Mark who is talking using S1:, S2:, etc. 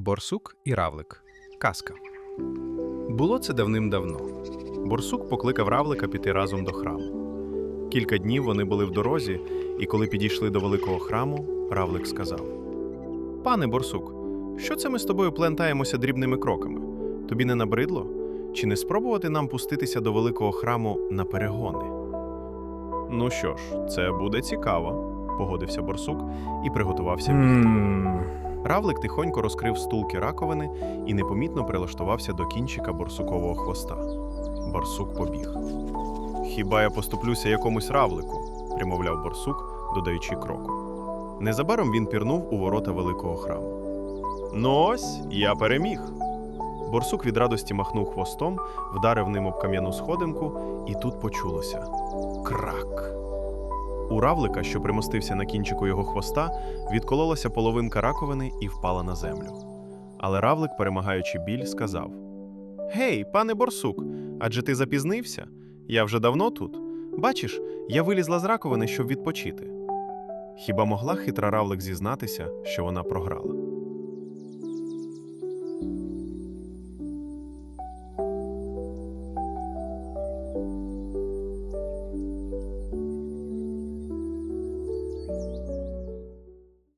S1: Борсук і равлик. Казка. Було це давним-давно. Борсук покликав равлика піти разом до храму. Кілька днів вони були в дорозі, і коли підійшли до великого храму, равлик сказав: Пане Борсук, що це ми з тобою плентаємося дрібними кроками? Тобі не набридло? Чи не спробувати нам пуститися до великого храму на перегони? Ну що ж, це буде цікаво, погодився борсук і приготувався бігти. Равлик тихонько розкрив стулки раковини і непомітно прилаштувався до кінчика борсукового хвоста. Борсук побіг. Хіба я поступлюся якомусь равлику? примовляв борсук, додаючи кроку. Незабаром він пірнув у ворота великого храму. Ну ось, я переміг. Борсук від радості махнув хвостом, вдарив ним об кам'яну сходинку, і тут почулося крак. У равлика, що примостився на кінчику його хвоста, відкололася половинка раковини і впала на землю. Але равлик, перемагаючи біль, сказав: Гей, пане борсук, адже ти запізнився? Я вже давно тут. Бачиш, я вилізла з раковини, щоб відпочити. Хіба могла хитра равлик зізнатися, що вона програла?